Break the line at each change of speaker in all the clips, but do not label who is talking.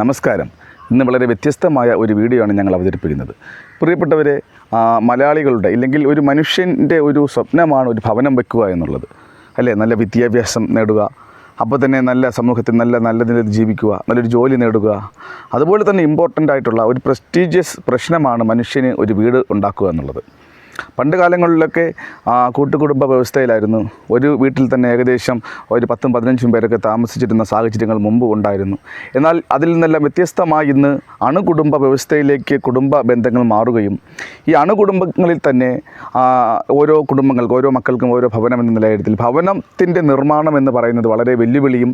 നമസ്കാരം. ഇന്ന് വളരെ വ്യത്യസ്തമായ ഒരു വീഡിയോ ആണ് ഞങ്ങൾ അവതരിപ്പിക്കുന്നത്. പ്രിയപ്പെട്ടവരെ മലയാളികളുടെ ഇല്ലെങ്കിൽ ഒരു മനുഷ്യന്റെ ഒരു സ്വപ്നമാണ് ഒരു ഭവനം വെക്കുക എന്നുള്ളത്. അല്ലേ? നല്ല വിദ്യാഭ്യാസം നേടുക അപ്പോൾ തന്നെ നല്ല സമൂഹത്തിൽ നല്ല നല്ല നിലയിൽ ജീവിക്കുക നല്ലൊരു ജോലി നേടുക. അതുപോലെ തന്നെ ഇമ്പോർട്ടന്റ് ആയിട്ടുള്ള ഒരു പ്രസ്റ്റീജിയസ് പ്രശ്നമാണ് മനുഷ്യന് ഒരു വീട് ഉണ്ടാക്കുക എന്നുള്ളത്. പണ്ട് കാലങ്ങളിലൊക്കെ കൂട്ടുകുടുംബ വ്യവസ്ഥയിലായിരുന്നു. ഒരു വീട്ടിൽ തന്നെ ഏകദേശം ഒരു പത്തും പതിനഞ്ചും പേരൊക്കെ താമസിച്ചിരുന്ന സാഹചര്യങ്ങൾ മുമ്പ് ഉണ്ടായിരുന്നു. എന്നാൽ അതിൽ നിന്നെല്ലാം വ്യത്യസ്തമായി ഇന്ന് അണുകുടുംബ വ്യവസ്ഥയിലേക്ക് കുടുംബ ബന്ധങ്ങൾ മാറുകയും ഈ അണുകുടുംബങ്ങളിൽ തന്നെ ഓരോ കുടുംബങ്ങൾക്ക് ഓരോ മക്കൾക്കും ഓരോ ഭവനം എന്ന നിലയത്തിൽ ഭവനത്തിന്റെ നിർമ്മാണം എന്ന് പറയുന്നത് വളരെ വെല്ലുവിളിയും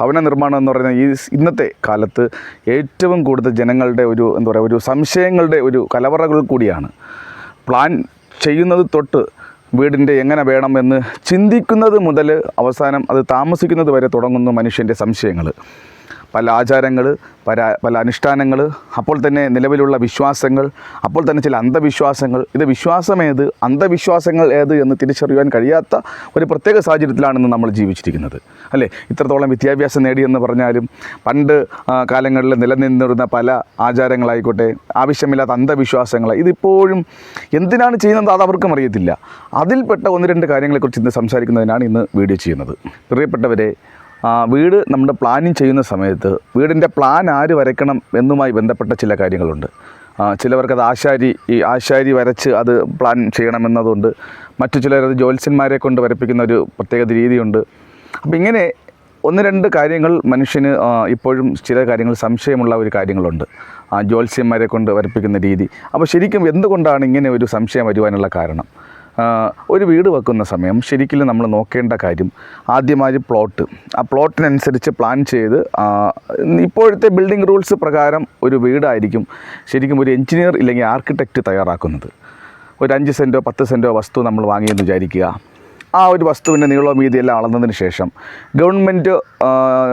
ഭവന നിർമ്മാണം എന്ന് പറയുന്ന ഈ ഇന്നത്തെ കാലത്ത് ഏറ്റവും കൂടുതൽ ജനങ്ങളുടെ ഒരു എന്താ പറയുക ഒരു സംശയങ്ങളുടെ ഒരു കലവറകൾ കൂടിയാണ്. പ്ലാൻ ചെയ്യുന്നത് തൊട്ട് വീടിന്റെ എങ്ങനെ വേണമെന്ന് ചിന്തിക്കുന്നത് മുതൽ അവസാനം അത് താമസിക്കുന്നത് വരെ തുടങ്ങുന്നു മനുഷ്യന്റെ സംശയങ്ങൾ. പല ആചാരങ്ങൾ പല പല അനുഷ്ഠാനങ്ങൾ അപ്പോൾ തന്നെ നിലവിലുള്ള വിശ്വാസങ്ങൾ അപ്പോൾ തന്നെ ചില അന്ധവിശ്വാസങ്ങൾ. ഇത് വിശ്വാസമേത് അന്ധവിശ്വാസങ്ങൾ ഏത് എന്ന് തിരിച്ചറിയുവാൻ കഴിയാത്ത ഒരു പ്രത്യേക സാഹചര്യത്തിലാണ് ഇന്ന് നമ്മൾ ജീവിച്ചിരിക്കുന്നത്. അല്ലേ? ഇത്രത്തോളം വിദ്യാഭ്യാസം നേടിയെന്ന് പറഞ്ഞാലും പണ്ട് കാലങ്ങളിൽ നിലനിന്നിരുന്ന പല ആചാരങ്ങളായിക്കോട്ടെ ആവശ്യമില്ലാത്ത അന്ധവിശ്വാസങ്ങൾ ഇതിപ്പോഴും എന്തിനാണ് ചെയ്യുന്നത് അത് അവർക്കും അറിയത്തില്ല. അതിൽപ്പെട്ട ഒന്ന് രണ്ട് കാര്യങ്ങളെക്കുറിച്ച് ഇന്ന് സംസാരിക്കുന്നതിനാണ് ഇന്ന് വീഡിയോ ചെയ്യുന്നത്. പ്രിയപ്പെട്ടവരെ വീട് നമ്മുടെ പ്ലാനിങ് ചെയ്യുന്ന സമയത്ത് വീടിന്റെ പ്ലാൻ ആര് വരയ്ക്കണം എന്നുമായി ബന്ധപ്പെട്ട ചില കാര്യങ്ങളുണ്ട്. ചിലവർക്കത് ആശാരി ഈ ആശാരി വരച്ച് അത് പ്ലാൻ ചെയ്യണമെന്നതുണ്ട്. മറ്റു ചിലരത് ജ്യോത്സ്യന്മാരെ കൊണ്ട് വരപ്പിക്കുന്ന ഒരു പ്രത്യേക രീതിയുണ്ട്. അപ്പം ഇങ്ങനെ ഒന്ന് രണ്ട് കാര്യങ്ങൾ മനുഷ്യന് ഇപ്പോഴും ചില കാര്യങ്ങൾ സംശയമുള്ള ഒരു കാര്യങ്ങളുണ്ട്. ജ്യോത്സ്യന്മാരെ കൊണ്ട് വരപ്പിക്കുന്ന രീതി. അപ്പോൾ ശരിക്കും എന്തുകൊണ്ടാണ് ഇങ്ങനെ ഒരു സംശയം വരുവാനുള്ള കാരണം? ഒരു വീട് വെക്കുന്ന സമയം ശരിക്കും നമ്മൾ നോക്കേണ്ട കാര്യം ആദ്യമായി പ്ലോട്ട് ആ പ്ലോട്ടിനനുസരിച്ച് പ്ലാൻ ചെയ്ത് ഇപ്പോഴത്തെ ബിൽഡിംഗ് റൂൾസ് പ്രകാരം ഒരു വീടായിരിക്കും ശരിക്കും ഒരു എഞ്ചിനീയർ ഇല്ലെങ്കിൽ ആർക്കിടെക്റ്റ് തയ്യാറാക്കുന്നത്. ഒരു അഞ്ച് സെന്റോ പത്ത് സെന്റോ വസ്തു നമ്മൾ വാങ്ങിയെന്ന് വിചാരിക്കുക. ആ ഒരു വസ്തുവിന്റെ നീളവും വീതിയെല്ലാം അളന്നതിന് ശേഷം ഗവൺമെന്റ്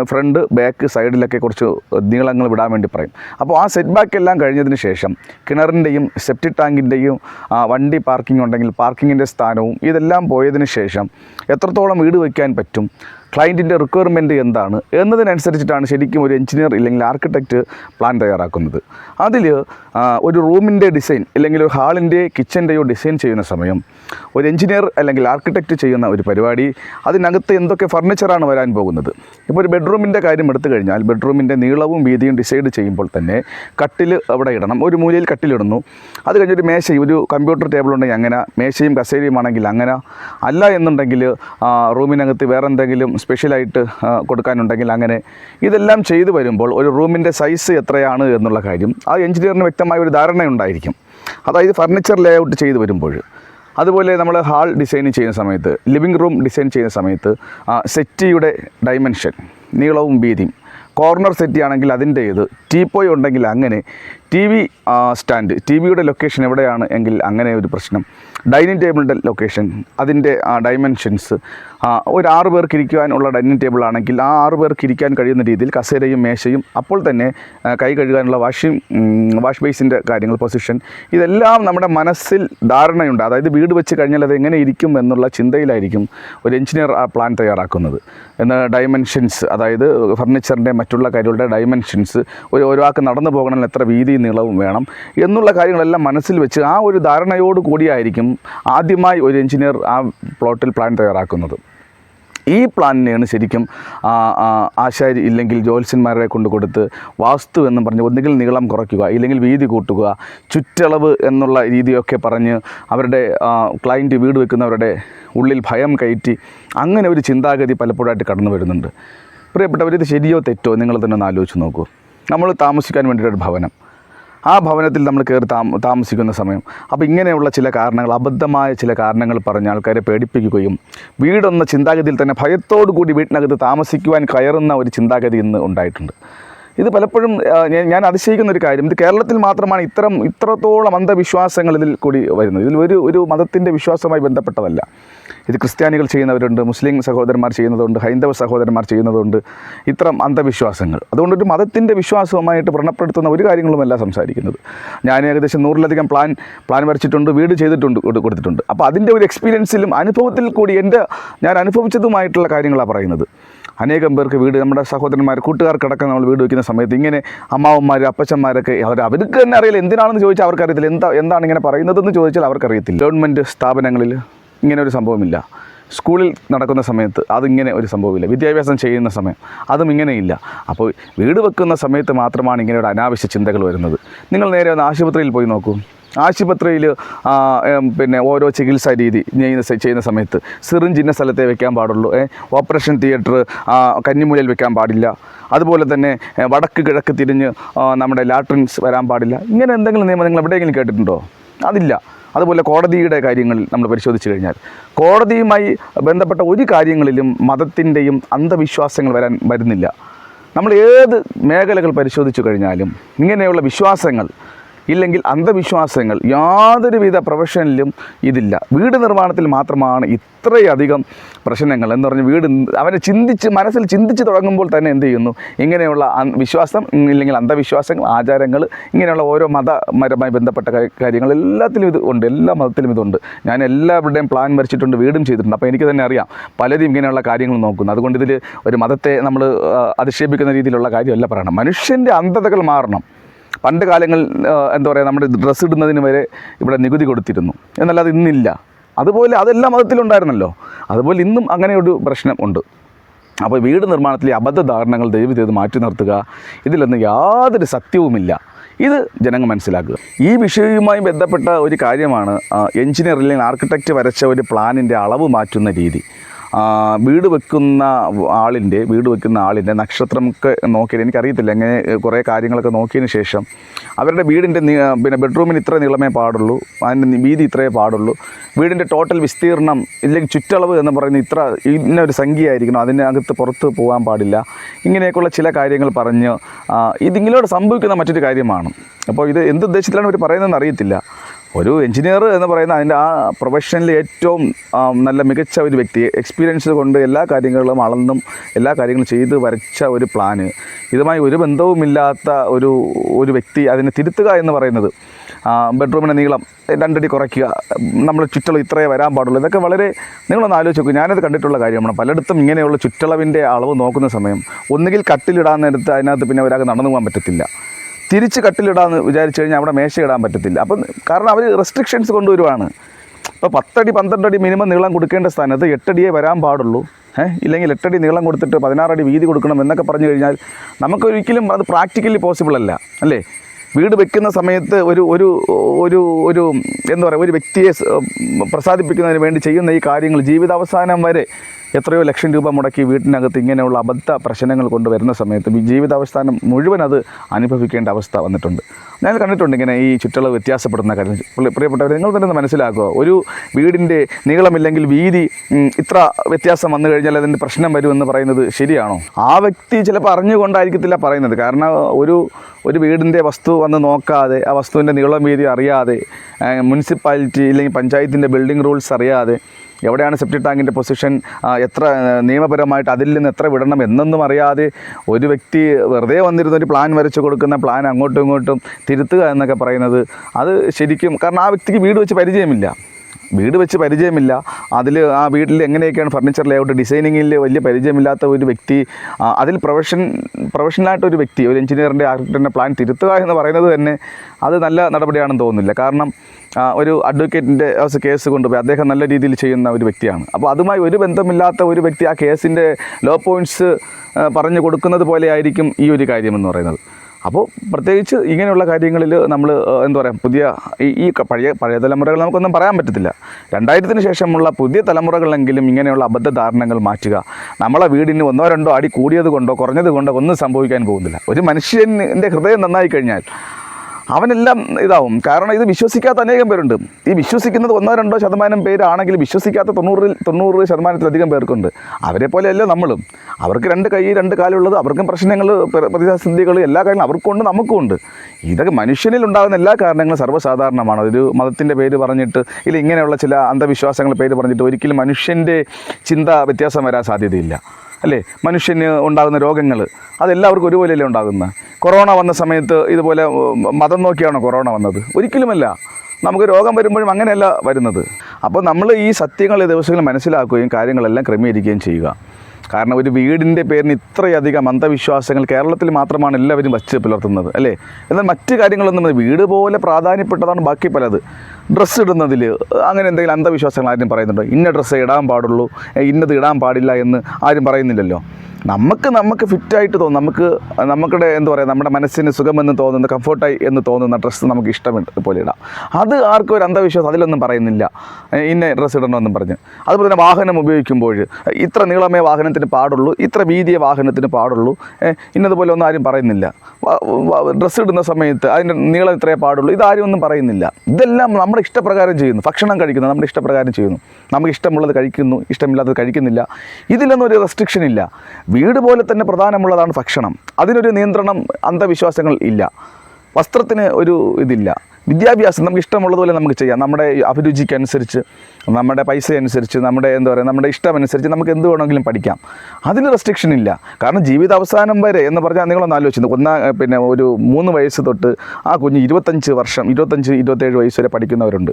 ഫ്രണ്ട് ബാക്ക് സൈഡിലൊക്കെ കുറച്ച് നീളങ്ങൾ വിടാൻ വേണ്ടി പറയും. അപ്പോൾ ആ സെറ്റ് ബാക്ക് എല്ലാം കഴിഞ്ഞതിന് ശേഷം കിണറിന്റെയും സെപ്റ്റിക് ടാങ്കിന്റെയും വണ്ടി പാർക്കിംഗ് ഉണ്ടെങ്കിൽ പാർക്കിങ്ങിന്റെ സ്ഥാനവും ഇതെല്ലാം പോയതിന് ശേഷം എത്രത്തോളം വീട് വയ്ക്കാൻ പറ്റും? ക്ലയന്റിന്റെ റിക്വയർമെന്റ് എന്താണ് എന്നതിനനുസരിച്ചിട്ടാണ് ശരിക്കും ഒരു എഞ്ചിനീയർ ഇല്ലെങ്കിൽ ആർക്കിടെക്റ്റ് പ്ലാൻ തയ്യാറാക്കുന്നത്. അതിൽ ഒരു റൂമിന്റെ ഡിസൈൻ അല്ലെങ്കിൽ ഒരു ഹാളിന്റെ കിച്ചന്റെയോ ഡിസൈൻ ചെയ്യുന്ന സമയം ഒരു എഞ്ചിനീയർ അല്ലെങ്കിൽ ആർക്കിടെക്റ്റ് ചെയ്യുന്ന ഒരു പരിപാടി അതിനകത്ത് എന്തൊക്കെ ഫർണിച്ചറാണ് വരാൻ പോകുന്നത്. ഇപ്പോൾ ഒരു ബെഡ്റൂമിന്റെ കാര്യം എടുത്തു കഴിഞ്ഞാൽ ബെഡ്റൂമിന്റെ നീളവും വീതിയും ഡിസൈഡ് ചെയ്യുമ്പോൾ തന്നെ കട്ടിൽ അവിടെ ഇടണം. ഒരു മൂലയിൽ കട്ടിലിടുന്നു അത് കഴിഞ്ഞൊരു മേശയും ഒരു കമ്പ്യൂട്ടർ ടേബിൾ ഉണ്ടെങ്കിൽ അങ്ങനെ മേശയും കസേരയും ആണെങ്കിൽ അങ്ങനെ. അല്ല എന്നുണ്ടെങ്കിൽ റൂമിനകത്ത് വേറെ എന്തെങ്കിലും സ്പെഷ്യലായിട്ട് കൊടുക്കാനുണ്ടെങ്കിൽ അങ്ങനെ ഇതെല്ലാം ചെയ്തു വരുമ്പോൾ ഒരു റൂമിന്റെ സൈസ് എത്രയാണ് എന്നുള്ള കാര്യം ആ എഞ്ചിനീയറിന് വ്യക്തമായ ഒരു ധാരണ ഉണ്ടായിരിക്കും അതായത് ഫർണിച്ചർ ലേഔട്ട് ചെയ്തു വരുമ്പോൾ അതുപോലെ നമ്മൾ ഹാൾ ഡിസൈൻ ചെയ്യുന്ന സമയത്ത് ലിവിംഗ് റൂം ഡിസൈൻ ചെയ്യുന്ന സമയത്ത് സെറ്റിയുടെ ഡൈമെൻഷൻ നീളവും വീതിയും കോർണർ സെറ്റി ആണെങ്കിൽ അതിന്റെ ഇത് ടീപ്പോയ് ഉണ്ടെങ്കിൽ അങ്ങനെ ടി വി സ്റ്റാൻഡ്. ടി വിയുടെ ലൊക്കേഷൻ എവിടെയാണ് എങ്കിൽ അങ്ങനെ ഒരു പ്രശ്നം. ഡൈനിങ് ടേബിളിന്റെ ലൊക്കേഷൻ അതിന്റെ ഡൈമെൻഷൻസ് ഒരു ആറ് പേർക്ക് ഇരിക്കുവാനുള്ള ഡൈനിങ് ടേബിൾ ആണെങ്കിൽ ആ ആറ് പേർക്ക് ഇരിക്കാൻ കഴിയുന്ന രീതിയിൽ കസേരയും മേശയും അപ്പോൾ തന്നെ കൈ കഴുകാനുള്ള വാഷിംഗ് വാഷ് ബേസിന്റെ കാര്യങ്ങൾ പൊസിഷൻ ഇതെല്ലാം നമ്മുടെ മനസ്സിൽ ധാരണയുണ്ട്. അതായത് വീട് വെച്ച് കഴിഞ്ഞാൽ അത് എങ്ങനെ ഇരിക്കും എന്നുള്ള ചിന്തയിലായിരിക്കും ഒരു എഞ്ചിനീയർ ആ പ്ലാൻ തയ്യാറാക്കുന്നത്. എന്ന ഡൈമെൻഷൻസ് അതായത് ഫർണിച്ചറിന്റെ മറ്റുള്ള കാര്യങ്ങളുടെ ഡൈമെൻഷൻസ് ഒരു ഒരാൾക്ക് നടന്നു പോകണമെങ്കിൽ എത്ര വീതി നീളവും വേണം എന്നുള്ള കാര്യങ്ങളെല്ലാം മനസ്സിൽ വെച്ച് ആ ഒരു ധാരണയോട് കൂടിയായിരിക്കും ആദ്യമായി ഒരു എഞ്ചിനീയർ ആ പ്ലോട്ടിൽ പ്ലാൻ തയ്യാറാക്കുന്നത്. ഈ പ്ലാനിനെയാണ് ശരിക്കും ആശാരി ഇല്ലെങ്കിൽ ജ്യോത്സ്യന്മാരെ കൊണ്ട് കൊടുത്ത് വാസ്തു എന്നും പറഞ്ഞ് ഒന്നുകിൽ നീളം കുറയ്ക്കുക ഇല്ലെങ്കിൽ വീതി കൂട്ടുക ചുറ്റളവ് എന്നുള്ള രീതിയൊക്കെ പറഞ്ഞ് അവരുടെ ക്ലയന്റ് വീട് വെക്കുന്നവരുടെ ഉള്ളിൽ ഭയം കയറ്റി അങ്ങനെ ഒരു ചിന്താഗതി പലപ്പോഴായിട്ട് കടന്നു വരുന്നുണ്ട്. പ്രിയപ്പെട്ടവർ ഇത് ശരിയോ തെറ്റോ നിങ്ങൾ തന്നെ ഒന്ന് ആലോചിച്ച് നോക്കൂ. നമ്മൾ താമസിക്കാൻ വേണ്ടിയിട്ടൊരു ഭവനം. ആ ഭവനത്തിൽ നമ്മൾ കയറി താമസിക്കുന്ന സമയം. അപ്പോൾ ഇങ്ങനെയുള്ള ചില കാരണങ്ങൾ അബദ്ധമായ ചില കാരണങ്ങൾ പറഞ്ഞ് ആൾക്കാരെ പേടിപ്പിക്കുകയും വീടൊന്ന ചിന്താഗതിയിൽ തന്നെ ഭയത്തോടു കൂടി വീട്ടിനകത്ത് താമസിക്കുവാൻ കയറുന്ന ഒരു ചിന്താഗതി ഇന്ന് ഉണ്ടായിട്ടുണ്ട്. ഇത് പലപ്പോഴും ഞാൻ- ഞാൻ അതിശയിക്കുന്ന ഒരു കാര്യം ഇത് കേരളത്തിൽ മാത്രമാണ് ഇത്തരം ഇത്രത്തോളം അന്ധവിശ്വാസങ്ങൾ ഇതിൽ കൂടി വരുന്നത്. ഇതിൽ ഒരു ഒരു മതത്തിന്റെ വിശ്വാസവുമായി ബന്ധപ്പെട്ടതല്ല. ഇത് ക്രിസ്ത്യാനികൾ ചെയ്യുന്നവരുണ്ട് മുസ്ലിം സഹോദരന്മാർ ചെയ്യുന്നതുണ്ട് ഹൈന്ദവ സഹോദരന്മാർ ചെയ്യുന്നതുണ്ട്. ഇത്തരം അന്ധവിശ്വാസങ്ങൾ. അതുകൊണ്ട് ഒരു മതത്തിന്റെ വിശ്വാസവുമായിട്ട് വ്രണപ്പെടുത്തുന്ന ഒരു കാര്യങ്ങളുമല്ല സംസാരിക്കുന്നത്. ഞാൻ ഏകദേശം നൂറിലധികം പ്ലാൻ പ്ലാൻ വരച്ചിട്ടുണ്ട് വീട് ചെയ്തിട്ടുണ്ട് കൊടുത്തിട്ടുണ്ട്. അപ്പോൾ അതിന്റെ ഒരു എക്സ്പീരിയൻസിലും അനുഭവത്തിൽ കൂടി എന്റെ ഞാൻ അനുഭവിച്ചതുമായിട്ടുള്ള കാര്യങ്ങളാണ് പറയുന്നത്. അനേകം പേർക്ക് വീട് നമ്മുടെ സഹോദരന്മാർ കൂട്ടുകാർക്കടക്കം നമ്മൾ വീട് വയ്ക്കുന്ന സമയത്ത് ഇങ്ങനെ അമ്മാവന്മാർ അപ്പച്ചന്മാരൊക്കെ അവർ അവർക്ക് തന്നെ അറിയില്ല എന്തിനാണെന്ന് ചോദിച്ചാൽ അവർക്കറിയത്തില്ല എന്താ എന്താണ് ഇങ്ങനെ പറയുന്നതെന്ന് ചോദിച്ചാൽ അവർക്കറിയത്തില്ല. ഗവൺമെന്റ് സ്ഥാപനങ്ങളിൽ ഇങ്ങനെ ഒരു സംഭവമില്ല. സ്കൂളിൽ നടക്കുന്ന സമയത്ത് അതിങ്ങനെ ഒരു സംഭവമില്ല. വിദ്യാഭ്യാസം ചെയ്യുന്ന സമയം അതും ഇങ്ങനെയില്ല. അപ്പോൾ വീട് വെക്കുന്ന സമയത്ത് മാത്രമാണ് ഇങ്ങനെയുള്ള അനാവശ്യ ചിന്തകൾ വരുന്നത്. നിങ്ങൾ നേരെ ഒന്ന് ആശുപത്രിയിൽ പോയി നോക്കൂ. ആശുപത്രിയിൽ പിന്നെ ഓരോ ചികിത്സാ രീതി ചെയ്യുന്ന ചെയ്യുന്ന സമയത്ത് സിറിഞ്ച് ഇന്ന സ്ഥലത്തേ വെക്കാൻ പാടുള്ളൂ. ഓപ്പറേഷൻ തിയേറ്റർ കന്നിമൂലയിൽ വെക്കാൻ പാടില്ല. അതുപോലെ തന്നെ വടക്ക് കിഴക്ക് തിരിഞ്ഞ് നമ്മുടെ ലാട്രിൻസ് വരാൻ പാടില്ല. ഇങ്ങനെ എന്തെങ്കിലും നിയമം നിങ്ങൾ എവിടെയെങ്കിലും കേട്ടിട്ടുണ്ടോ? അതില്ല. അതുപോലെ കോടതിയുടെ കാര്യങ്ങളിൽ നമ്മൾ പരിശോധിച്ചു കഴിഞ്ഞാൽ കോടതിയുമായി ബന്ധപ്പെട്ട ഒരു കാര്യങ്ങളിലും മതത്തിന്റെയും അന്ധവിശ്വാസങ്ങൾ വരാൻ വരുന്നില്ല. നമ്മൾ ഏത് മേഖലകൾ പരിശോധിച്ചു കഴിഞ്ഞാലും ഇങ്ങനെയുള്ള വിശ്വാസങ്ങൾ ഇല്ലെങ്കിൽ അന്ധവിശ്വാസങ്ങൾ യാതൊരുവിധ പ്രൊഫഷനിലും ഇതില്ല. വീട് നിർമ്മാണത്തിൽ മാത്രമാണ് ഇത്രയധികം പ്രശ്നങ്ങൾ എന്ന് പറഞ്ഞ് വീട് അവനെ ചിന്തിച്ച് മനസ്സിൽ ചിന്തിച്ച് തുടങ്ങുമ്പോൾ തന്നെ എന്ത് ചെയ്യുന്നു? ഇങ്ങനെയുള്ള വിശ്വാസം ഇല്ലെങ്കിൽ അന്ധവിശ്വാസങ്ങൾ ആചാരങ്ങൾ ഇങ്ങനെയുള്ള ഓരോ മതപരമായി ബന്ധപ്പെട്ട കാര്യങ്ങൾ എല്ലാത്തിലും ഇത് ഉണ്ട്. എല്ലാ മതത്തിലും ഇതുണ്ട്. ഞാൻ എല്ലാവരുടെയും പ്ലാൻ വരച്ചിട്ടുണ്ട് വീടും ചെയ്തിട്ടുണ്ട്. അപ്പോൾ എനിക്ക് തന്നെ അറിയാം. പലരും ഇങ്ങനെയുള്ള കാര്യങ്ങൾ നോക്കുന്നു. അതുകൊണ്ട് ഇതിൽ ഒരു മതത്തെ നമ്മൾ അധിക്ഷേപിക്കുന്ന രീതിയിലുള്ള കാര്യമല്ല പറയണം. മനുഷ്യന്റെ അന്ധതകൾ മാറണം. പണ്ട് കാലങ്ങളിൽ എന്താ പറയുക നമ്മുടെ ഡ്രസ്സ് ഇടുന്നതിന് വരെ ഇവിടെ നികുതി കൊടുത്തിരുന്നു. എന്നല്ലാതെ ഇന്നില്ല. അതുപോലെ അതെല്ലാ മതത്തിലുണ്ടായിരുന്നല്ലോ. അതുപോലെ ഇന്നും അങ്ങനെ ഒരു പ്രശ്നം ഉണ്ട്. അപ്പോൾ വീട് നിർമ്മാണത്തിലെ അബദ്ധധാരണകൾ ദയവ് ചെയ്ത് മാറ്റി നിർത്തുക. ഇതിലൊന്നും യാതൊരു സത്യവുമില്ല. ഇത് ജനങ്ങൾ മനസ്സിലാക്കുക. ഈ വിഷയവുമായി ബന്ധപ്പെട്ട ഒരു കാര്യമാണ് എഞ്ചിനീയർ അല്ലെങ്കിൽ ആർക്കിടെക്റ്റ് വരച്ച ഒരു പ്ലാനിന്റെ അളവ് മാറ്റുന്ന രീതി. വീട് വെക്കുന്ന ആളിന്റെ വീട് വെക്കുന്ന ആളിന്റെ നക്ഷത്രമൊക്കെ നോക്കിയിട്ട് എനിക്കറിയത്തില്ല. അങ്ങനെ കുറേ കാര്യങ്ങളൊക്കെ നോക്കിയതിന് ശേഷം അവരുടെ വീടിന്റെ പിന്നെ ബെഡ്റൂമിന് ഇത്ര നീളമേ പാടുള്ളൂ. അതിന്റെ വീതി ഇത്രയേ പാടുള്ളൂ. വീടിന്റെ ടോട്ടൽ വിസ്തീർണം ഇല്ലെങ്കിൽ ചുറ്റളവ് എന്ന് പറയുന്ന ഇത്ര ഇന്ന ഒരു സംഖ്യ ആയിരിക്കണം അതിനകത്ത് പുറത്ത് പോകാൻ പാടില്ല. ഇങ്ങനെയൊക്കെയുള്ള ചില കാര്യങ്ങൾ പറഞ്ഞ് ഇതിങ്ങനോട് സംഭവിക്കുന്ന മറ്റൊരു കാര്യമാണ്. അപ്പോൾ ഇത് എന്ത് ഉദ്ദേശത്തിലാണ് ഇവർ പറയുന്നതെന്ന് അറിയത്തില്ല. ഒരു എഞ്ചിനീയർ എന്ന് പറയുന്ന അതിന്റെ ആ പ്രൊഫഷനിൽ ഏറ്റവും നല്ല മികച്ച ഒരു വ്യക്തി എക്സ്പീരിയൻസ് കൊണ്ട് എല്ലാ കാര്യങ്ങളും അളന്നും എല്ലാ കാര്യങ്ങളും ചെയ്ത് വരച്ച ഒരു പ്ലാന് ഇതുമായി ഒരു ബന്ധവുമില്ലാത്ത ഒരു ഒരു വ്യക്തി അതിനെ തിരുത്തുക എന്ന് പറയുന്നത് ബെഡ്റൂമിന്റെ നീളം രണ്ടടി കുറയ്ക്കുക നമ്മൾ ചുറ്റളവ് ഇത്രയേ വരാൻ പാടുള്ളൂ. ഇതൊക്കെ വളരെ നിങ്ങളൊന്ന് ആലോചിച്ച് നോക്കൂ. ഞാനത് കണ്ടിട്ടുള്ള കാര്യമാണ്. പലയിടത്തും ഇങ്ങനെയുള്ള ചുറ്റളവിന്റെ അളവ് നോക്കുന്ന സമയം ഒന്നുകിൽ കട്ടിലിടാൻ നേരത്ത് അതിനകത്ത് പിന്നെ ഒരാൾക്ക് നടന്നു പോകാൻ പറ്റത്തില്ല. തിരിച്ച് കട്ടിലിടാന്ന് വിചാരിച്ചു കഴിഞ്ഞാൽ അവിടെ മേശ ഇടാൻ പറ്റത്തില്ല. അപ്പം കാരണം അവർ റെസ്ട്രിക്ഷൻസ് കൊണ്ടുവരുവാണ്. ഇപ്പോൾ പത്തടി പന്ത്രണ്ടടി മിനിമം നീളം കൊടുക്കേണ്ട സ്ഥാനത്ത് എട്ടടിയേ വരാൻ പാടുള്ളൂ. ഏഹ് ഇല്ലെങ്കിൽ എട്ടടി നീളം കൊടുത്തിട്ട് പതിനാറടി വീതി കൊടുക്കണം എന്നൊക്കെ പറഞ്ഞു കഴിഞ്ഞാൽ നമുക്കൊരിക്കലും അത് പ്രാക്ടിക്കലി പോസിബിൾ അല്ല. അല്ലേ? വീട് വെക്കുന്ന സമയത്ത് ഒരു ഒരു ഒരു ഒരു എന്താ പറയുക ഒരു വ്യക്തിയെ പ്രസാദിപ്പിക്കുന്നതിന് വേണ്ടി ചെയ്യുന്ന ഈ കാര്യങ്ങൾ ജീവിതാവസാനം വരെ എത്രയോ ലക്ഷം രൂപ മുടക്കി വീട്ടിനകത്ത് ഇങ്ങനെയുള്ള അബദ്ധ പ്രശ്നങ്ങൾ കൊണ്ടുവരുന്ന സമയത്ത് ജീവിതാവസ്ഥാനം മുഴുവൻ അത് അനുഭവിക്കേണ്ട അവസ്ഥ വന്നിട്ടുണ്ട്. ഞാൻ കണ്ടിട്ടുണ്ട് ഇങ്ങനെ ഈ ചുറ്റളവ് വ്യത്യാസപ്പെടുന്ന കാര്യം. പ്രിയ- പ്രിയപ്പെട്ടവർ നിങ്ങൾ തന്നെ മനസ്സിലാക്കുക. ഒരു വീടിന്റെ നീളമില്ലെങ്കിൽ വീതി ഇത്ര വ്യത്യാസം വന്നു കഴിഞ്ഞാൽ അതിന്റെ പ്രശ്നം വരുമെന്ന് പറയുന്നത് ശരിയാണോ? ആ വ്യക്തി ചിലപ്പോൾ അറിഞ്ഞുകൊണ്ടായിരിക്കത്തില്ല പറയുന്നത്. കാരണം ഒരു ഒരു വീടിന്റെ വസ്തു വന്ന് നോക്കാതെ ആ വസ്തുവിന്റെ നീളം വീതി അറിയാതെ മുനിസിപ്പാലിറ്റി ഇല്ലെങ്കിൽ പഞ്ചായത്തിന്റെ ബിൽഡിംഗ് റൂൾസ് അറിയാതെ എവിടെയാണ് സെപ്റ്റിക് ടാങ്കിന്റെ പൊസിഷൻ എത്ര നിയമപരമായിട്ട് അതിൽ നിന്ന് എത്ര വിടണം എന്നൊന്നും അറിയാതെ ഒരു വ്യക്തി വെറുതെ വന്നിരുന്ന ഒരു പ്ലാൻ വരച്ച് കൊടുക്കുന്ന പ്ലാൻ അങ്ങോട്ടും ഇങ്ങോട്ടും തിരുത്തുക എന്നൊക്കെ പറയുന്നത് അത് ശരിക്കും കാരണം ആ വ്യക്തിക്ക് വീട് വെച്ച് പരിചയമില്ല. വീട് വെച്ച് പരിചയമില്ല. അതിൽ ആ വീട്ടിൽ എങ്ങനെയൊക്കെയാണ് ഫർണിച്ചർ ലേഔട്ട് ഡിസൈനിങ്ങിൽ വലിയ പരിചയമില്ലാത്ത ഒരു വ്യക്തി അതിൽ പ്രൊഫഷൻ പ്രൊഫഷണലായിട്ടൊരു വ്യക്തി ഒരു എഞ്ചിനീയറിന്റെ ആർക്കിടെക്റ്റിന്റെ പ്ലാൻ തിരുത്തുക എന്ന് പറയുന്നത് തന്നെ അത് നല്ല നടപടിയാണെന്ന് തോന്നുന്നില്ല. കാരണം ഒരു അഡ്വക്കേറ്റിന്റെ കേസ് കൊണ്ടുപോയി അദ്ദേഹം നല്ല രീതിയിൽ ചെയ്യുന്ന ഒരു വ്യക്തിയാണ്. അപ്പോൾ അതുമായി ഒരു ബന്ധമില്ലാത്ത ഒരു വ്യക്തി ആ കേസിന്റെ ലോ പോയിന്റ്സ് പറഞ്ഞു കൊടുക്കുന്നത് പോലെയായിരിക്കും ഈ ഒരു കാര്യമെന്ന് പറയുന്നത്. അപ്പോൾ പ്രത്യേകിച്ച് ഇങ്ങനെയുള്ള കാര്യങ്ങളിൽ നമ്മൾ എന്താ പറയുക പുതിയ ഈ പഴയ പഴയ തലമുറകൾ നമുക്കൊന്നും പറയാൻ പറ്റത്തില്ല. രണ്ടായിരത്തിന് ശേഷമുള്ള പുതിയ തലമുറകളെങ്കിലും ഇങ്ങനെയുള്ള അബദ്ധധാരണകൾ മാറ്റുക. നമ്മളെ വീടിന് ഒന്നോ രണ്ടോ അടി കൂടിയത് കൊണ്ടോ കുറഞ്ഞത് കൊണ്ടോ ഒന്നും സംഭവിക്കാൻ പോകുന്നില്ല. ഒരു മനുഷ്യന്റെ ഹൃദയം നന്നായി കഴിഞ്ഞാൽ അവനെല്ലാം ഇതാവും. കാരണം ഇത് വിശ്വസിക്കാത്ത അനേകം പേരുണ്ട്. ഈ വിശ്വസിക്കുന്നത് ഒന്നോ രണ്ടോ ശതമാനം പേരാണെങ്കിൽ വിശ്വസിക്കാത്ത തൊണ്ണൂറിൽ തൊണ്ണൂറ് ശതമാനത്തിലധികം പേർക്കുണ്ട്. അവരെ പോലെയല്ല നമ്മളും. അവർക്ക് രണ്ട് കൈ രണ്ട് കാലുള്ളത് അവർക്കും പ്രശ്നങ്ങൾ പ്ര- പ്രതിസന്ധികൾ എല്ലാ കാര്യങ്ങളും അവർക്കുണ്ട് നമുക്കുമുണ്ട് ഇതൊക്കെ മനുഷ്യനിൽ ഉണ്ടാകുന്ന എല്ലാ കാരണങ്ങളും സർവസാധാരണമാണ്. ഒരു മതത്തിന്റെ പേര് പറഞ്ഞിട്ട് ഇല്ല ഇങ്ങനെയുള്ള ചില അന്ധവിശ്വാസങ്ങളുടെ പേര് പറഞ്ഞിട്ട് ഒരിക്കലും മനുഷ്യന്റെ ചിന്ത വ്യത്യാസം വരാൻ സാധ്യതയില്ല. അല്ലേ? മനുഷ്യന് ഉണ്ടാകുന്ന രോഗങ്ങൾ അതെല്ലാവർക്കും ഒരുപോലെയല്ലേ ഉണ്ടാകുന്നത് കൊറോണ വന്ന സമയത്ത് ഇതുപോലെ മതം നോക്കിയാണോ കൊറോണ വന്നത്? ഒരിക്കലുമല്ല. നമുക്ക് രോഗം വരുമ്പോഴും അങ്ങനെയല്ല വരുന്നത്. അപ്പോൾ നമ്മൾ ഈ സത്യങ്ങൾ ദിവസങ്ങളിൽ മനസ്സിലാക്കുകയും കാര്യങ്ങളെല്ലാം ക്രമീകരിക്കുകയും ചെയ്യുക. കാരണം ഒരു വീടിന്റെ പേരിന് ഇത്രയധികം അന്ധവിശ്വാസങ്ങൾ കേരളത്തിൽ മാത്രമാണ് എല്ലാവരും വച്ച് പുലർത്തുന്നത് അല്ലേ? എന്നാൽ മറ്റു കാര്യങ്ങളൊന്നും. വീട് പോലെ പ്രാധാന്യപ്പെട്ടതാണ് ബാക്കി പലത്. ഡ്രസ്സ് ഇടുന്നതിൽ അങ്ങനെ എന്തെങ്കിലും അന്ധവിശ്വാസങ്ങൾ ആരും പറയുന്നുണ്ടോ? ഇന്ന ഡ്രസ്സ് ഇടാൻ പാടുള്ളൂ ഇന്നത് ഇടാൻ പാടില്ല എന്ന് ആരും പറയുന്നില്ലല്ലോ? നമുക്ക് നമുക്ക് ഫിറ്റായിട്ട് തോന്നും നമുക്ക് നമുക്കുടെ എന്താ പറയുക നമ്മുടെ മനസ്സിന് സുഖമെന്ന് തോന്നുന്ന കംഫർട്ടായി എന്ന് തോന്നുന്ന ഡ്രസ്സ് നമുക്ക് ഇഷ്ടമുണ്ട് പോലെ ഇടാം. അത് ആർക്കും ഒരു അന്ധവിശ്വാസം അതിലൊന്നും പറയുന്നില്ല. ഇന്ന ഡ്രസ്സ് ഇടണമെന്നും പറഞ്ഞ്. അതുപോലെ തന്നെ വാഹനം ഉപയോഗിക്കുമ്പോൾ ഇത്ര നീളമേ വാഹനത്തിന് പാടുള്ളൂ ഇത്ര വീതിയെ വാഹനത്തിന് പാടുള്ളൂ ഇന്നതുപോലെ ഒന്നും ആരും പറയുന്നില്ല. ഡ്രസ്സ് ഇടുന്ന സമയത്ത് അതിന്റെ നീളം ഇത്രയേ പാടുള്ളൂ ഇതാരും ഒന്നും പറയുന്നില്ല. ഇതെല്ലാം നമ്മുടെ ഇഷ്ടപ്രകാരം ചെയ്യുന്നു. ഭക്ഷണം കഴിക്കുന്നു നമ്മുടെ ഇഷ്ടപ്രകാരം ചെയ്യുന്നു. നമുക്ക് ഇഷ്ടമുള്ളത് കഴിക്കുന്നു ഇഷ്ടമില്ലാത്തത് കഴിക്കുന്നില്ല. ഇതിലൊന്നും ഒരു റെസ്ട്രിക്ഷൻ ഇല്ല. വീട് പോലെ തന്നെ പ്രധാനമുള്ളതാണ് ഭക്ഷണം. അതിനൊരു നിയന്ത്രണം അന്ധവിശ്വാസങ്ങൾ ഇല്ല. വസ്ത്രത്തിന് ഒരു ഇതില്ല. വിദ്യാഭ്യാസം നമുക്ക് ഇഷ്ടമുള്ളതുപോലെ നമുക്ക് ചെയ്യാം. നമ്മുടെ അഭിരുചിക്കനുസരിച്ച് നമ്മുടെ പൈസ അനുസരിച്ച് നമ്മുടെ എന്താ പറയുക നമ്മുടെ ഇഷ്ടമനുസരിച്ച് നമുക്ക് എന്ത് വേണമെങ്കിലും പഠിക്കാം. അതിന് റെസ്ട്രിക്ഷൻ ഇല്ല. കാരണം ജീവിത അവസാനം വരെ എന്ന് പറഞ്ഞാൽ നിങ്ങളൊന്ന് ആലോചിച്ചു ഒന്നാ പിന്നെ ഒരു മൂന്ന് വയസ്സ് തൊട്ട് ആ കുഞ്ഞ് ഇരുപത്തഞ്ച് വർഷം ഇരുപത്തഞ്ച് ഇരുപത്തേഴ് വയസ്സ് വരെ പഠിക്കുന്നവരുണ്ട്.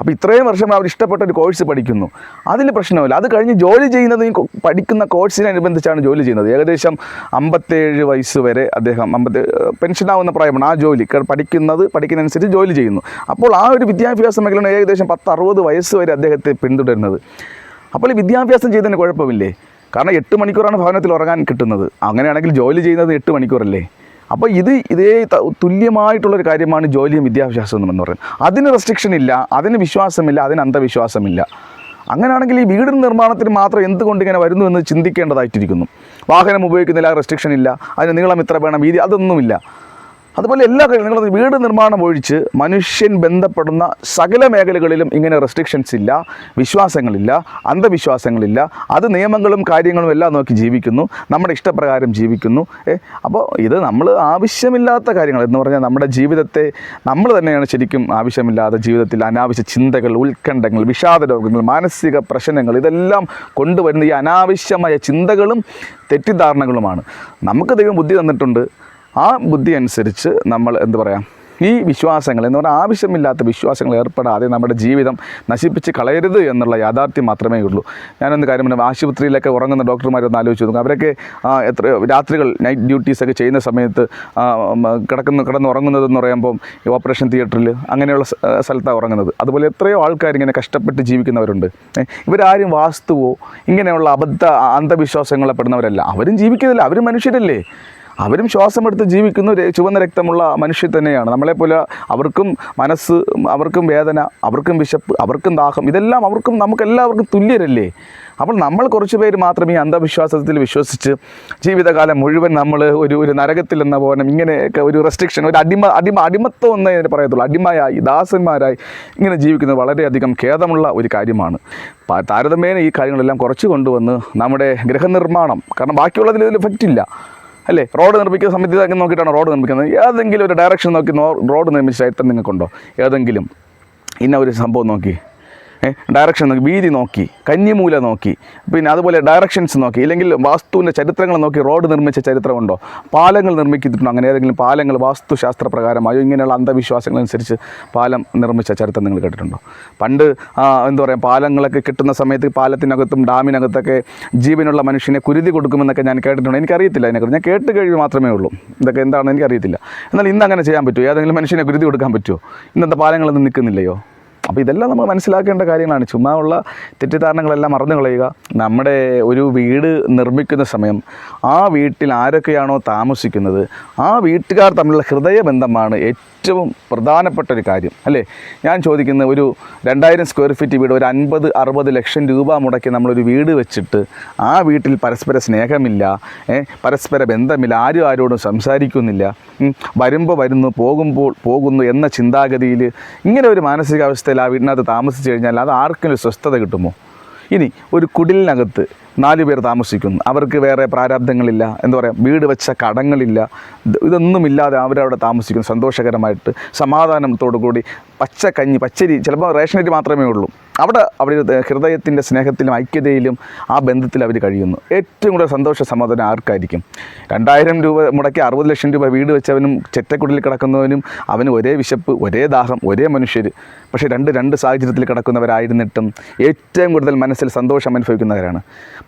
അപ്പോൾ ഇത്രയും വർഷം അവർ ഇഷ്ടപ്പെട്ട ഒരു കോഴ്സ് പഠിക്കുന്നു. അതിൽ പ്രശ്നമില്ല. അത് കഴിഞ്ഞ് ജോലി ചെയ്യുന്നത് പഠിക്കുന്ന കോഴ്സിനനുബന്ധിച്ചാണ് ജോലി ചെയ്യുന്നത്. ഏകദേശം അമ്പത്തേഴ് വയസ്സ് വരെ അദ്ദേഹം അമ്പത്തി പെൻഷനാവുന്ന പ്രായമാണ് ആ ജോലി. പഠിക്കുന്നത് പഠിക്കുന്നതനുസരിച്ച് ജോലി ചെയ്യുന്നു. അപ്പോൾ ആ ഒരു വിദ്യാഭ്യാസ മേഖലയാണ് ഏകദേശം പത്ത് അറുപത് വയസ്സ് വരെ അദ്ദേഹത്തെ പിന്തുടരുന്നത്. അപ്പോൾ ഈ വിദ്യാഭ്യാസം ചെയ്തതിന് കുഴപ്പമില്ലേ? കാരണം എട്ട് മണിക്കൂറാണ് ഭവനത്തിൽ ഉറങ്ങാൻ കിട്ടുന്നത്. അങ്ങനെയാണെങ്കിൽ ജോലി ചെയ്യുന്നത് എട്ട് മണിക്കൂറല്ലേ? അപ്പോൾ ഇത് ഇതേ തുല്യമായിട്ടുള്ളൊരു കാര്യമാണ് ജോലിയും വിദ്യാഭ്യാസം എന്ന് പറയുന്നത്. അതിന് റെസ്ട്രിക്ഷൻ ഇല്ല അതിന് വിശ്വാസമില്ല അതിന് അന്ധവിശ്വാസമില്ല. അങ്ങനെയാണെങ്കിൽ ഈ വീട് നിർമ്മാണത്തിന് മാത്രം എന്തുകൊണ്ട് ഇങ്ങനെ വരുന്നു എന്ന് ചിന്തിക്കേണ്ടതായിട്ടിരിക്കുന്നു. വാഹനം ഉപയോഗിക്കുന്നില്ല റെസ്ട്രിക്ഷൻ ഇല്ല അതിന് നീളം ഇത്ര വേണം വീതി അതൊന്നുമില്ല. അതുപോലെ എല്ലാ കാര്യങ്ങളും വീട് നിർമ്മാണം ഒഴിച്ച് മനുഷ്യൻ ബന്ധപ്പെടുന്ന സകല മേഖലകളിലും ഇങ്ങനെ റെസ്ട്രിക്ഷൻസ് ഇല്ല വിശ്വാസങ്ങളില്ല അന്ധവിശ്വാസങ്ങളില്ല. അത് നിയമങ്ങളും കാര്യങ്ങളും എല്ലാം നോക്കി ജീവിക്കുന്നു നമ്മുടെ ഇഷ്ടപ്രകാരം ജീവിക്കുന്നു. അപ്പോൾ ഇത് നമ്മൾ ആവശ്യമില്ലാത്ത കാര്യങ്ങൾ എന്ന് പറഞ്ഞാൽ നമ്മുടെ ജീവിതത്തെ നമ്മൾ തന്നെയാണ് ശരിക്കും ആവശ്യമില്ലാത്ത ജീവിതത്തിൽ അനാവശ്യ ചിന്തകൾ ഉത്കണ്ഠങ്ങൾ വിഷാദ രോഗങ്ങൾ മാനസിക പ്രശ്നങ്ങൾ ഇതെല്ലാം കൊണ്ടുവരുന്ന ഈ അനാവശ്യമായ ചിന്തകളും തെറ്റിദ്ധാരണകളുമാണ്. നമുക്ക് ദൈവം ബുദ്ധി തന്നിട്ടുണ്ട്. ആ ബുദ്ധി അനുസരിച്ച് നമ്മൾ എന്ത് പറയാം? ഈ വിശ്വാസങ്ങൾ എന്ന് പറഞ്ഞാൽ ആവശ്യമില്ലാത്ത വിശ്വാസങ്ങൾ ഏർപ്പെടാതെ നമ്മുടെ ജീവിതം നശിപ്പിച്ച് കളയരുത് എന്നുള്ള യാഥാർത്ഥ്യം മാത്രമേ ഉള്ളൂ. ഞാനൊന്ന് കാര്യം പറഞ്ഞു ആശുപത്രിയിലൊക്കെ ഉറങ്ങുന്ന ഡോക്ടർമാരൊന്ന് ആലോചിച്ച് നോക്കും. അവരൊക്കെ എത്ര രാത്രികൾ നൈറ്റ് ഡ്യൂട്ടീസൊക്കെ ചെയ്യുന്ന സമയത്ത് കിടക്കുന്ന കിടന്ന് ഉറങ്ങുന്നതെന്ന് പറയുമ്പം ഓപ്പറേഷൻ തിയേറ്ററിൽ അങ്ങനെയുള്ള സ്ഥ- സ്ഥലത്താണ് ഉറങ്ങുന്നത്. അതുപോലെ എത്രയോ ആൾക്കാർ ഇങ്ങനെ കഷ്ടപ്പെട്ട് ജീവിക്കുന്നവരുണ്ട്. ഇവരാരും വാസ്തുവോ ഇങ്ങനെയുള്ള അബദ്ധ അന്ധവിശ്വാസങ്ങളെ പെടുന്നവരല്ല. അവരും ജീവിക്കുന്നില്ല. അവരും മനുഷ്യരല്ലേ? അവരും ശ്വാസമെടുത്ത് ജീവിക്കുന്ന ചുവന്ന രക്തമുള്ള മനുഷ്യർ തന്നെയാണ്. നമ്മളെപ്പോലെ അവർക്കും മനസ്സ് അവർക്കും വേദന അവർക്കും വിശപ്പ് അവർക്കും ദാഹം ഇതെല്ലാം അവർക്കും നമുക്കെല്ലാവർക്കും തുല്യരല്ലേ? അപ്പോൾ നമ്മൾ കുറച്ച് പേര് മാത്രം ഈ അന്ധവിശ്വാസത്തിൽ വിശ്വസിച്ച് ജീവിതകാലം മുഴുവൻ നമ്മൾ ഒരു ഒരു നരകത്തിൽ എന്ന പോലെ ഇങ്ങനെയൊക്കെ ഒരു റെസ്ട്രിക്ഷൻ ഒരു അടിമ അടിമ അടിമത്വം എന്നേ പറയത്തുള്ളൂ. അടിമയായി ദാസന്മാരായി ഇങ്ങനെ ജീവിക്കുന്നത് വളരെയധികം ഖേദമുള്ള ഒരു കാര്യമാണ്. താരതമ്യേന ഈ കാര്യങ്ങളെല്ലാം കുറച്ച് കൊണ്ടുവന്ന് നമ്മുടെ ഗൃഹനിർമ്മാണം കാരണം ബാക്കിയുള്ളതിൽ ഇതിൽ എഫക്റ്റ് ഇല്ല. അല്ലേ? റോഡ് നിർമ്മിക്കുന്ന ഇതൊക്കെ നോക്കിയിട്ടാണ് റോഡ് നിർമ്മിക്കുന്നത്? ഏതെങ്കിലും ഒരു ഡയറക്ഷൻ നോക്കി റോഡ് നിർമ്മിച്ച ചരിത്രം നിങ്ങൾക്കുണ്ടോ? ഏതെങ്കിലും. ഇന്ന ഒരു സംഭവം നോക്കി. ഡയറക്ഷൻ നോക്കി വീതി നോക്കി കന്നിമൂല നോക്കി പിന്നെ അതുപോലെ ഡയറക്ഷൻസ് നോക്കി ഇല്ലെങ്കിൽ വാസ്തുവിന്റെ ചരിത്രങ്ങൾ നോക്കി റോഡ് നിർമ്മിച്ച ചരിത്രമുണ്ടോ? പാലങ്ങൾ നിർമ്മിക്കുന്നുണ്ടോ അങ്ങനെ ഏതെങ്കിലും പാലങ്ങൾ വാസ്തുശാസ്ത്ര പ്രകാരമായോ ഇങ്ങനെയുള്ള അന്ധവിശ്വാസങ്ങൾ അനുസരിച്ച് പാലം നിർമ്മിച്ച ചരിത്രം നിങ്ങൾ കേട്ടിട്ടുണ്ടോ? പണ്ട് എന്താ പറയുക പാലങ്ങളൊക്കെ കിട്ടുന്ന സമയത്ത് പാലത്തിനകത്തും ഡാമിനകത്തൊക്കെ ജീവനുള്ള മനുഷ്യനെ കുരുതി കൊടുക്കുമെന്നൊക്കെ ഞാൻ കേട്ടിട്ടുണ്ട്. എനിക്കറിയത്തില്ല അതിനെക്കുറിച്ച്. ഞാൻ കേട്ട് കഴിവ് മാത്രമേ ഉള്ളൂ. ഇതൊക്കെ എന്താണെന്ന് എനിക്കറിയത്തില്ല. എന്നാൽ ഇന്ന് അങ്ങനെ ചെയ്യാൻ പറ്റുമോ? ഏതെങ്കിലും മനുഷ്യനെ കുരുതി കൊടുക്കാൻ പറ്റുമോ? ഇന്നത്തെ പാലങ്ങളൊന്നും നിൽക്കുന്നില്ലയോ? അപ്പോൾ ഇതെല്ലാം നമ്മൾ മനസ്സിലാക്കേണ്ട കാര്യങ്ങളാണ്. ചുമ്മാ ഉള്ള തെറ്റിദ്ധാരണകളെല്ലാം മറന്നു കളയുക. നമ്മുടെ ഒരു വീട് നിർമ്മിക്കുന്ന സമയം ആ വീട്ടിൽ ആരൊക്കെയാണോ താമസിക്കുന്നത് ആ വീട്ടുകാർ തമ്മിലുള്ള ഹൃദയബന്ധമാണ് ഏറ്റവും പ്രധാനപ്പെട്ട ഒരു കാര്യം അല്ലേ? ഞാൻ ചോദിക്കുന്ന ഒരു രണ്ടായിരം സ്ക്വയർ ഫീറ്റ് വീട് ഒരു അൻപത് അറുപത് ലക്ഷം രൂപ മുടക്കി നമ്മളൊരു വീട് വെച്ചിട്ട് ആ വീട്ടിൽ പരസ്പര സ്നേഹമില്ല പരസ്പര ബന്ധമില്ല ആരും ആരോടും സംസാരിക്കുന്നില്ല വരുമ്പോൾ വരുന്നു പോകുമ്പോൾ പോകുന്നു എന്ന ചിന്താഗതിയിൽ ഇങ്ങനെ ഒരു മാനസികാവസ്ഥയിൽ ആ വീടിനകത്ത് താമസിച്ചു കഴിഞ്ഞാൽ അത് ആർക്കും സ്വസ്ഥത കിട്ടുമോ? ഇനി ഒരു കുടിലിനകത്ത് നാല് പേർ താമസിക്കുന്നു അവർക്ക് വേറെ പ്രാരാബ്ദങ്ങളില്ല എന്താ പറയുക വീട് വെച്ച കടങ്ങളില്ല ഇതൊന്നുമില്ലാതെ അവരവിടെ താമസിക്കുന്നു. സന്തോഷകരമായിട്ട് സമാധാനത്തോടു കൂടി പച്ച കഞ്ഞി പച്ചരി ചിലപ്പോൾ റേഷൻ അരി മാത്രമേ ഉള്ളൂ. അവിടെ അവർ ഹൃദയത്തിന്റെ സ്നേഹത്തിലും ഐക്യതയിലും ആ ബന്ധത്തിൽ അവർ കഴിയുന്നു. ഏറ്റവും കൂടുതൽ സന്തോഷ സമാധാനം ആർക്കായിരിക്കും? രണ്ടായിരം രൂപ മുടക്കി അറുപത് ലക്ഷം രൂപ വീട് വെച്ചവനും ചെറ്റക്കുടലിൽ കിടക്കുന്നവനും അവന് ഒരേ വിശപ്പ് ഒരേ ദാഹം ഒരേ മനുഷ്യർ പക്ഷേ രണ്ട് രണ്ട് സാഹചര്യത്തിൽ കിടക്കുന്നവരായിരുന്നിട്ടും ഏറ്റവും കൂടുതൽ മനസ്സിൽ സന്തോഷം അനുഭവിക്കുന്നവരാണ്.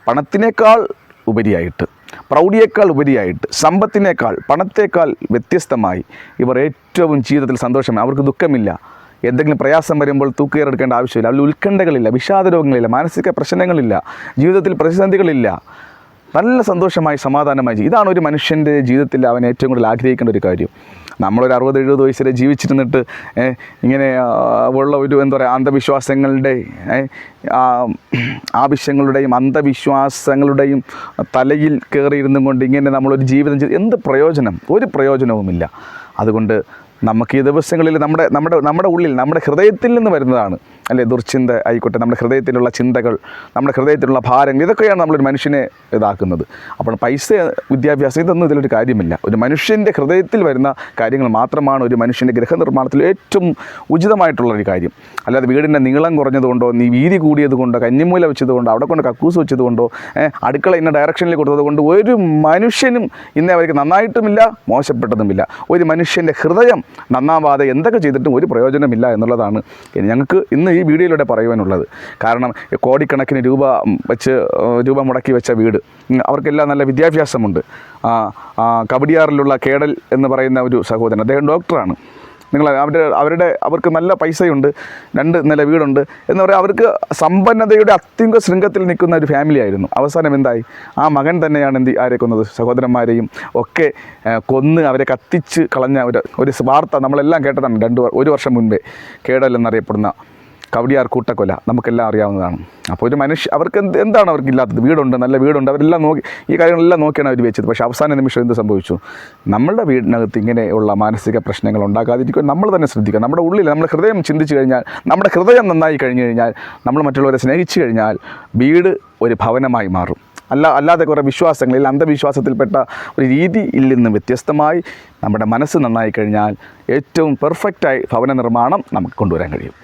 പണത്തിനേക്കാൾ ഉപരിയായിട്ട് പ്രൗഢിയേക്കാൾ ഉപരിയായിട്ട് സമ്പത്തിനേക്കാൾ പണത്തേക്കാൾ വ്യത്യസ്തമായി ഇവർ ഏറ്റവും ജീവിതത്തിൽ സന്തോഷമാണ്. അവർക്ക് ദുഃഖമില്ല. എന്തെങ്കിലും പ്രയാസം വരുമ്പോൾ തൂക്കുകയറെടുക്കേണ്ട ആവശ്യമില്ല. അവരിൽ ഉത്കണ്ഠകളില്ല വിഷാദ രോഗങ്ങളില്ല മാനസിക പ്രശ്നങ്ങളില്ല ജീവിതത്തിൽ പ്രതിസന്ധികളില്ല. നല്ല സന്തോഷമായി സമാധാനമായി ഇതാണ് ഒരു മനുഷ്യന്റെ ജീവിതത്തിൽ അവൻ ഏറ്റവും കൂടുതൽ ആഗ്രഹിക്കേണ്ട ഒരു കാര്യം. നമ്മളൊരു അറുപത് എഴുപത് വയസ്സിൽ ജീവിച്ചിരുന്നിട്ട് ഇങ്ങനെ ഉള്ള ഒരു എന്താ പറയുക അന്ധവിശ്വാസങ്ങളുടെ ആവശ്യങ്ങളുടെയും അന്ധവിശ്വാസങ്ങളുടെയും തലയിൽ കയറിയിരുന്നും കൊണ്ട് ഇങ്ങനെ നമ്മളൊരു ജീവിതം എന്ത് പ്രയോജനം? ഒരു പ്രയോജനവുമില്ല. അതുകൊണ്ട് നമുക്ക് ഈ ദിവസങ്ങളിൽ നമ്മുടെ നമ്മുടെ നമ്മുടെ ഉള്ളിൽ നമ്മുടെ ഹൃദയത്തിൽ നിന്ന് വരുന്നതാണ് അല്ലേ ദുർചിന്ത ആയിക്കോട്ടെ നമ്മുടെ ഹൃദയത്തിലുള്ള ചിന്തകൾ നമ്മുടെ ഹൃദയത്തിലുള്ള ഭാരങ്ങൾ ഇതൊക്കെയാണ് നമ്മളൊരു മനുഷ്യനെ ഇതാക്കുന്നത്. അപ്പോൾ പൈസ വിദ്യാഭ്യാസം ഇതൊന്നും ഇതിലൊരു കാര്യമില്ല. ഒരു മനുഷ്യന്റെ ഹൃദയത്തിൽ വരുന്ന കാര്യങ്ങൾ മാത്രമാണ് ഒരു മനുഷ്യന്റെ ഗൃഹനിർമ്മാണത്തിൽ ഏറ്റവും ഉചിതമായിട്ടുള്ള ഒരു കാര്യം. അല്ലാതെ വീടിന്റെ നീളം കുറഞ്ഞതുകൊണ്ടോ നീ വീതി കൂടിയതുകൊണ്ടോ കഞ്ഞിമൂല വെച്ചതുകൊണ്ടോ അവിടെ കൊണ്ട് കക്കൂസ് വെച്ചതുകൊണ്ടോ അടുക്കള ഇന്ന ഡയറക്ഷനിൽ കൊടുത്തത് കൊണ്ട് ഒരു മനുഷ്യനും ഇന്നേ അവർക്ക് നന്നായിട്ടുമില്ല മോശപ്പെട്ടതുമില്ല. ഒരു മനുഷ്യന്റെ ഹൃദയം നന്നാവാതെ എന്തൊക്കെ ചെയ്തിട്ടും ഒരു പ്രയോജനമില്ല എന്നുള്ളതാണ്. ഞങ്ങൾക്ക് ഇന്ന് ഈ വീഡിയോയിലൂടെ പറയുവാനുള്ളത്. കാരണം കോടിക്കണക്കിന് രൂപ വെച്ച് രൂപ മുടക്കി വെച്ച വീട്. അവർക്കെല്ലാം നല്ല വിദ്യാഭ്യാസമുണ്ട്. കബഡിയാറിലുള്ള കേടൽ എന്ന് പറയുന്ന ഒരു സഹോദരൻ അദ്ദേഹം ഡോക്ടറാണ്. നിങ്ങൾ അവരുടെ അവരുടെ അവർക്ക് നല്ല പൈസയുണ്ട് രണ്ട് നില വീടുണ്ട് എന്ന് പറയാം അവർക്ക് സമ്പന്നതയുടെ അത്യുങ്ക ശൃംഗത്തിൽ നിൽക്കുന്ന ഒരു ഫാമിലി ആയിരുന്നു. അവസാനം എന്തായി? ആ മകൻ തന്നെയാണ് എന്ത് ആരെ കൊന്നത്? സഹോദരന്മാരെയും ഒക്കെ കൊന്ന് അവരെ കത്തിച്ച് കളഞ്ഞ ഒരു ഒരു വാർത്ത നമ്മളെല്ലാം കേട്ടതാണ്. രണ്ട് ഒരു വർഷം മുൻപേ കേടൽ എന്നറിയപ്പെടുന്ന കവടിയാർ കൂട്ടക്കൊല നമുക്കെല്ലാം അറിയാവുന്നതാണ്. അപ്പോൾ ഒരു മനുഷ്യ അവർക്ക് എന്ത് എന്താണ് അവർക്ക് ഇല്ലാത്തത്? വീടുണ്ട് നല്ല വീടുണ്ട് അവരെല്ലാം നോക്കി ഈ കാര്യങ്ങളെല്ലാം നോക്കിയാണ് അവർ വെച്ചത്. പക്ഷേ അവസാന നിമിഷം എന്ത് സംഭവിച്ചു? നമ്മളുടെ വീടിനകത്ത് ഇങ്ങനെയുള്ള മാനസിക പ്രശ്നങ്ങൾ ഉണ്ടാകാതിരിക്കുമ്പോൾ നമ്മൾ തന്നെ ശ്രദ്ധിക്കുക. നമ്മുടെ ഉള്ളിൽ നമ്മുടെ ഹൃദയം ചിന്തിച്ചു കഴിഞ്ഞാൽ നമ്മുടെ ഹൃദയം നന്നായി കഴിഞ്ഞു കഴിഞ്ഞാൽ നമ്മൾ മറ്റുള്ളവരെ സ്നേഹിച്ചു കഴിഞ്ഞാൽ വീട് ഒരു ഭവനമായി മാറും. അല്ല അല്ലാതെ കുറേ വിശ്വാസങ്ങളിൽ അന്ധവിശ്വാസത്തിൽപ്പെട്ട ഒരു രീതിയിൽ നിന്ന് വ്യത്യസ്തമായി നമ്മുടെ മനസ്സ് നന്നായി കഴിഞ്ഞാൽ ഏറ്റവും പെർഫെക്റ്റായി ഭവന നിർമ്മാണം നമുക്ക് കൊണ്ടുവരാൻ കഴിയും.